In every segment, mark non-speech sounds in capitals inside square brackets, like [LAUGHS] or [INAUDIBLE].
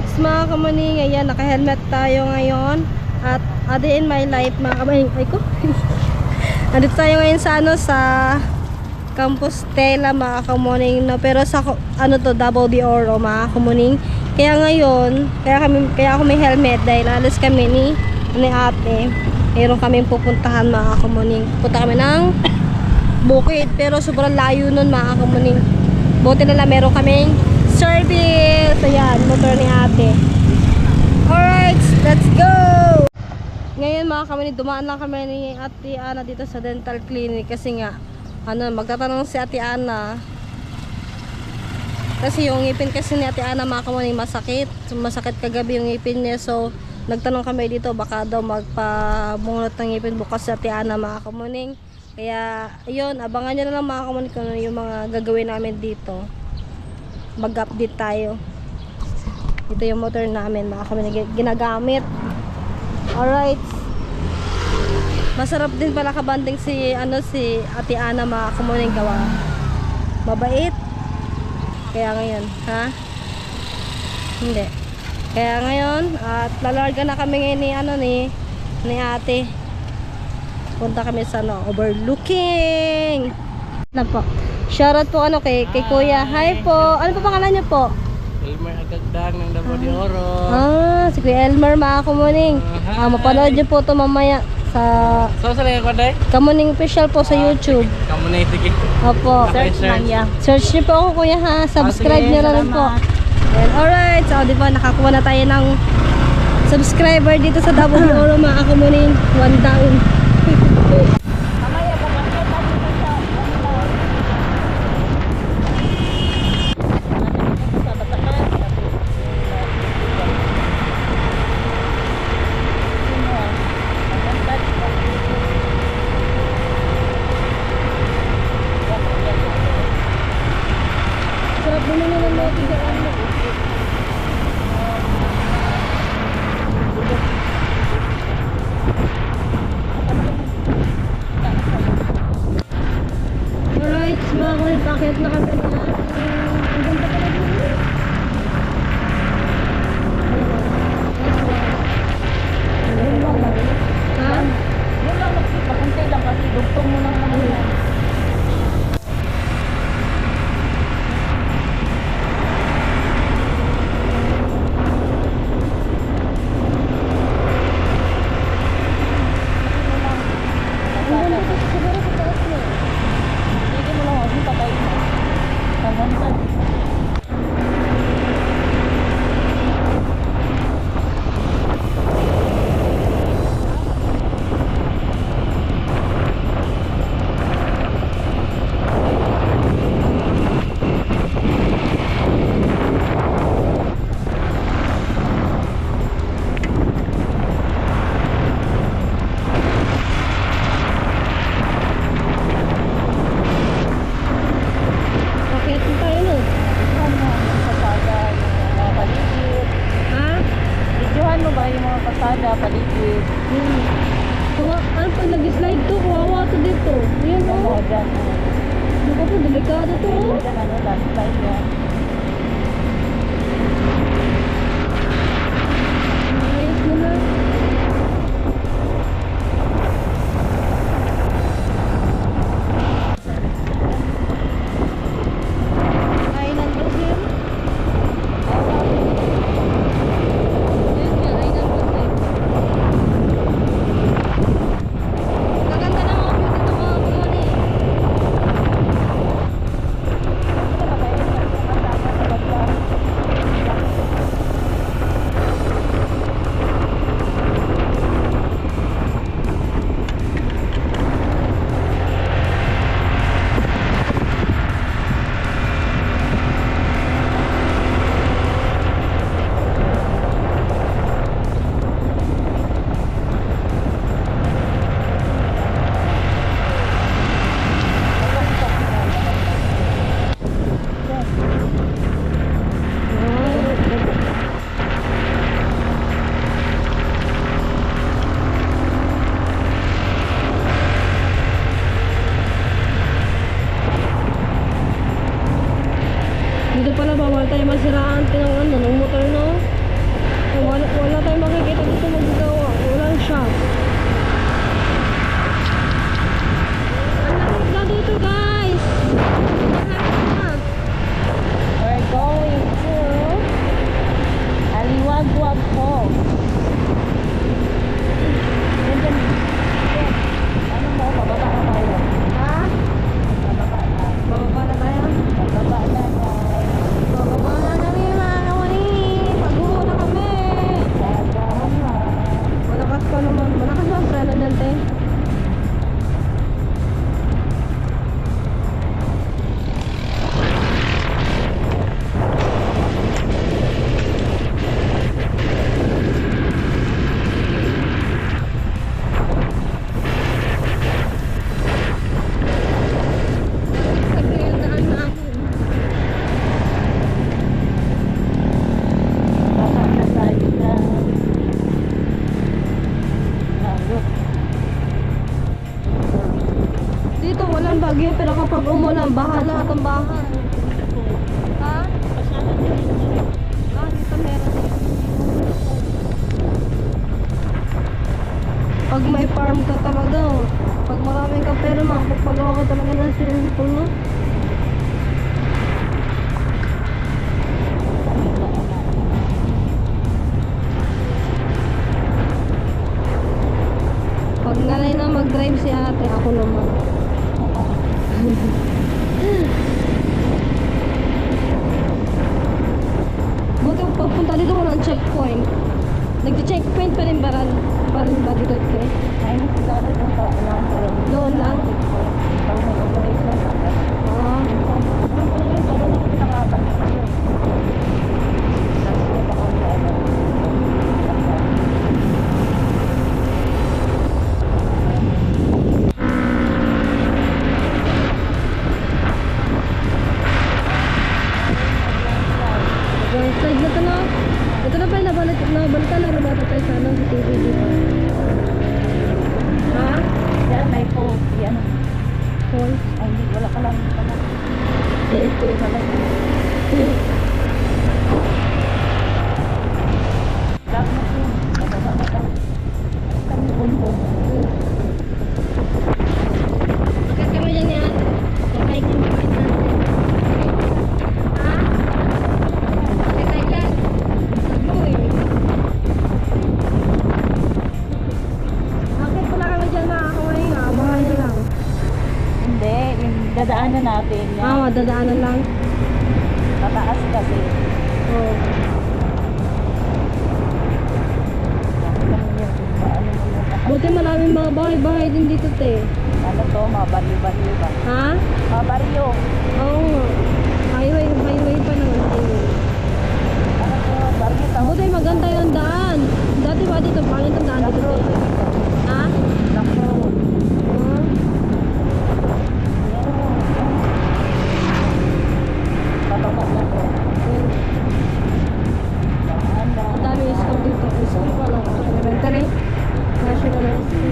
Alright, mga kamaning, ayan, naka-helmet tayo ngayon. At a day in my life, mga kamaning, ay ko. [LAUGHS] Andito tayo ngayon sa ano, sa Campus Tela, mga kamaning, no? Pero sa, ano to, Davao de Oro, mga kamaning. Kaya ngayon, kaya, kami, kaya ako may helmet dahil alas kami ni, ni ate. Meron kaming pupuntahan, mga kamaning. Punta kami ng bukid, pero sobrang layo nun, mga kamaning. Buti na lang meron kaming service. Ayan, motor ni ate. Alright, let's go! Ngayon mga kami, dumaan lang kami ni ate Ana dito sa dental clinic kasi nga, ano, magtatanong si ate Ana. Kasi yung ngipin kasi ni ate Ana mga kamaning masakit. Masakit kagabi yung ngipin niya. So, nagtanong kami dito baka daw magpabungot ng ngipin bukas si ate Ana mga kamaning. Kaya, ayun, abangan nyo na lang mga kamaning kung ano yung mga gagawin namin dito mag-update tayo. Ito yung motor namin, mga kami na ginagamit. Alright. Masarap din pala kabanding si ano si Ate Ana mga kamuning gawa. Mabait. Kaya ngayon, ha? Hindi. Kaya ngayon, at lalarga na kami ngayon ni ano ni ni Ate. Punta kami sa ano, overlooking. Na po. Shoutout po ano kay, kay Kuya. Hi po. Ano po pangalan niyo po? Elmer Agagdang ng Davao de Oro. Ah, si Kuya Elmer mga kumuning. Ah, mapanood niyo po to mamaya sa So, sa lang day? Kamuning official po sa YouTube. Kamu na sige. Opo. Search lang yan. Search niyo po ako kuya ha. Subscribe niyo na rin po. And alright. So, di ba nakakuha na tayo ng subscriber dito sa Davao de Oro mga kumuning. One down. Bakit? Na kami that's the best 嗯，好。Dadaanan lang. Tataas kasi. Oo. Oh. Buti maraming mga bahay-bahay din dito, te. Ano to? Mabaryo-baryo ba? Ha? Mabaryo. Oo. Oh. Highway, highway pa naman. Ano to? Baryo tao. Buti maganda yung daan. Dati ba dito? Pangit ang daan dito, te. Ha? Lakro. Elementary National Institute.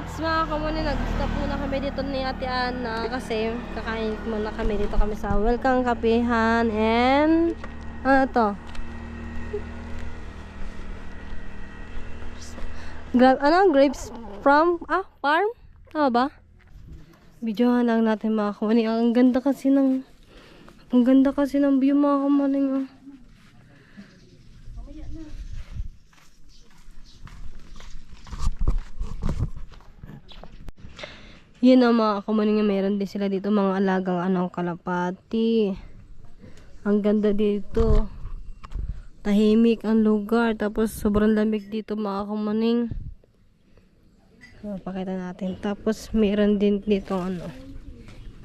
Alright, mga kamuna, nag-stop muna kami dito ni Ate Ana kasi kakain muna kami dito kami sa Welcome Kapihan and ano to? Gra ano? Grapes from, ah, farm? Tama ba? Videohan lang natin mga kamuna. Ang ganda kasi ng ang ganda kasi ng view mga kamuna. Ah. Yun ang mga kumunin niya. Meron din sila dito mga alagang anong kalapati. Ang ganda dito. Tahimik ang lugar. Tapos sobrang lamig dito mga kumuning. So, natin. Tapos meron din dito ano.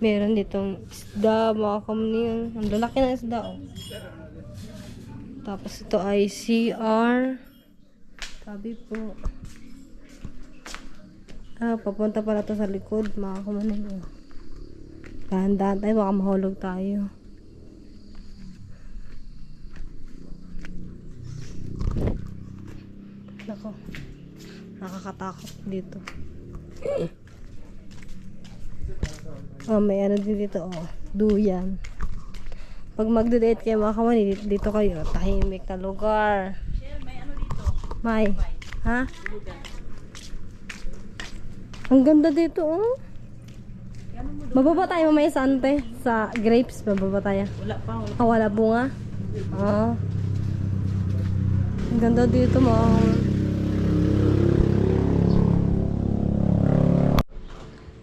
Meron ditong isda mga kumuning. Ang lalaki na isda oh. Tapos ito ay CR. Sabi po. Ah, papunta pala to sa likod mga kamaning. oh. Dahan-dahan tayo, baka mahulog tayo. Nako. Nakakatakot dito. Oh, may ano din dito, oh. Duyan. Pag magde-date kayo mga kamani, dito, dito kayo. Tahimik na lugar. May. Ha? Ang ganda dito, oh. Mababa tayo mamaya sa ante. Sa grapes, mababa tayo. Wala pa, wala. Ah, wala bunga? Ah. Ang ganda dito, mga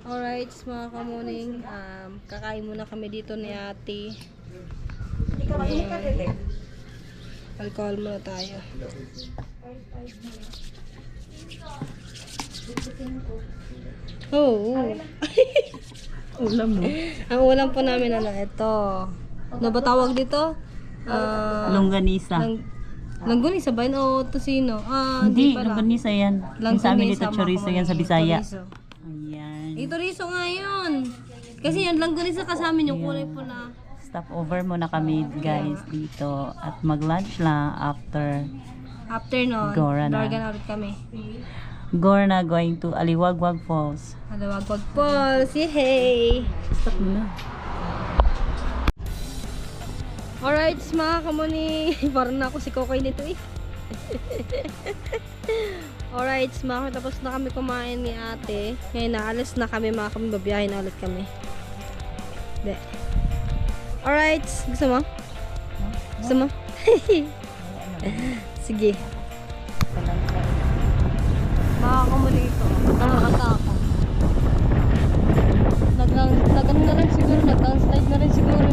Alright, mga kamuning, um, kakain muna kami dito ni ate. Dede. Alcohol muna tayo. Oo. Oh, Ulam mo. Ang ulam po namin ano, ito. Ano ba tawag dito? Ah, Longganisa. lang, langgunisa ba yun o tosino? Ah, Hindi, pala. longganisa yan. Yung sa amin dito, Langgunisa, chorizo yan sa. Bisaya. Chorizo. Ayan. Ito riso nga yun. Kasi yung langgunisa kasama yung kulay pula. Stop over muna kami guys dito at mag-lunch lang after After nun, Gora na. Dorgan ulit kami. Gorna going to Aliwagwag Falls. Halawag wag Paul, si hey! Stop muna. Alright, mga kamuni. Parang na ako si Kokoy nito eh. [LAUGHS] Alright, mga tapos na kami kumain ni ate. Ngayon naalis na kami mga kami. Babiyahin na ulit kami. De. Alright, gusto mo? Gusto mo? [LAUGHS] Sige. Mga kamuni ito. Nakakatakot. Naglang, nagano na lang siguro, naglang-slide na rin siguro.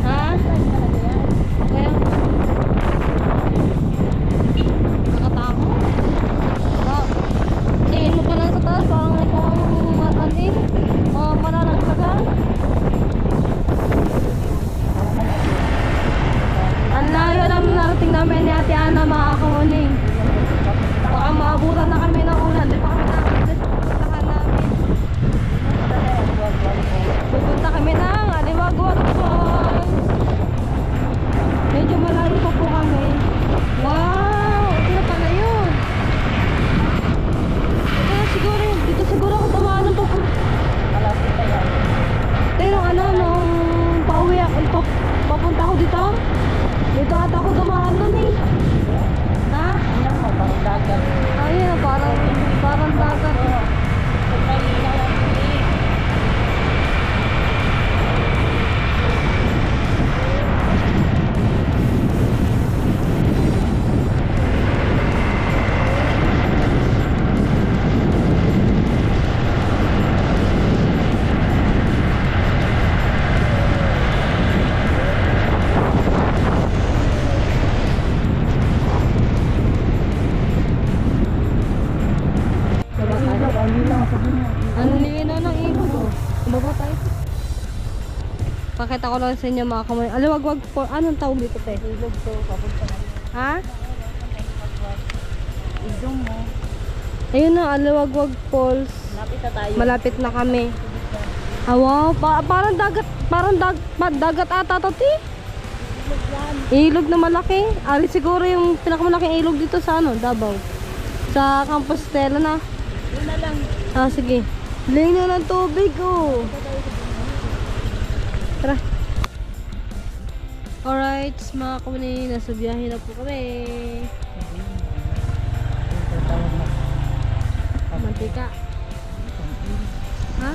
Ha? Kaya? Nakatakot? Wow. Tingin mo pa sa taas, parang ikaw ang matandi. Mga pananagsaga. Ang layo namin narating namin ni Ate Ana mga Pakita ko lang sa inyo mga kamay. Aliwagwag po. Anong tawag dito te? Ilog to. Papunta Ha? Idong mo. Ayun na, Aliwagwag Falls. Lapit na tayo. Malapit na kami. Ah, wow. Pa- parang dagat, parang dag pa- dagat ata to, ti. Ilog na malaki. Ali siguro yung pinakamalaking ilog dito sa ano, Davao. Sa Compostela na. Yun na lang. Ah, sige. Lino ng tubig, oh. Tara. Alright, mga kamuni, nasa biyahe na po kami. Mantika. Ha?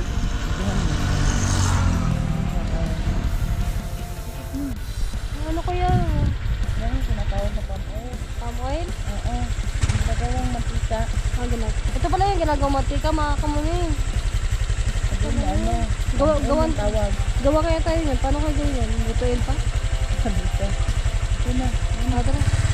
Hmm. Ano kaya? Yung sinatawag na palm oil. Palm oil? Oo. Yung nagawang mantika. Ah, ginag Ito pala yung ginagawa mantika, mga kamuni. Niya ano. Gawa, gawan, Tawag. Gawa kaya tayo yan. Paano gawin yan? Butuin pa? Sabi ko. Ito na. Ah, tara. Okay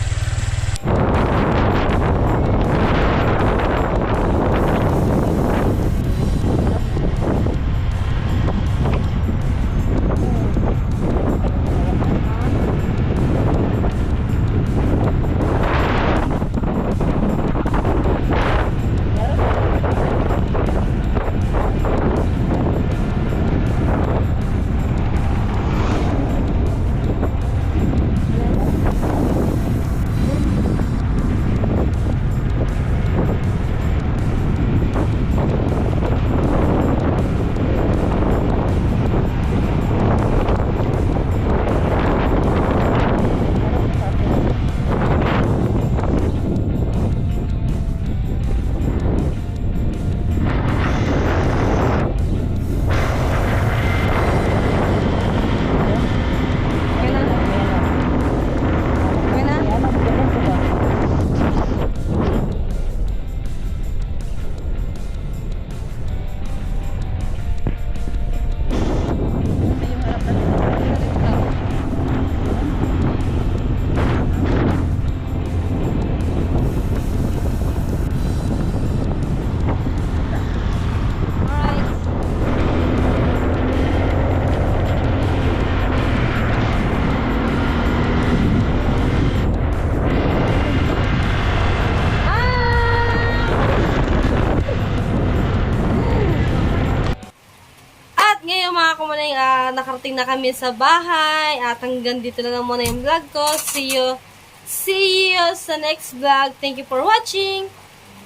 nakarating na kami sa bahay. At hanggang dito na lang muna yung vlog ko. See you, see you sa next vlog. Thank you for watching.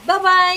Bye-bye!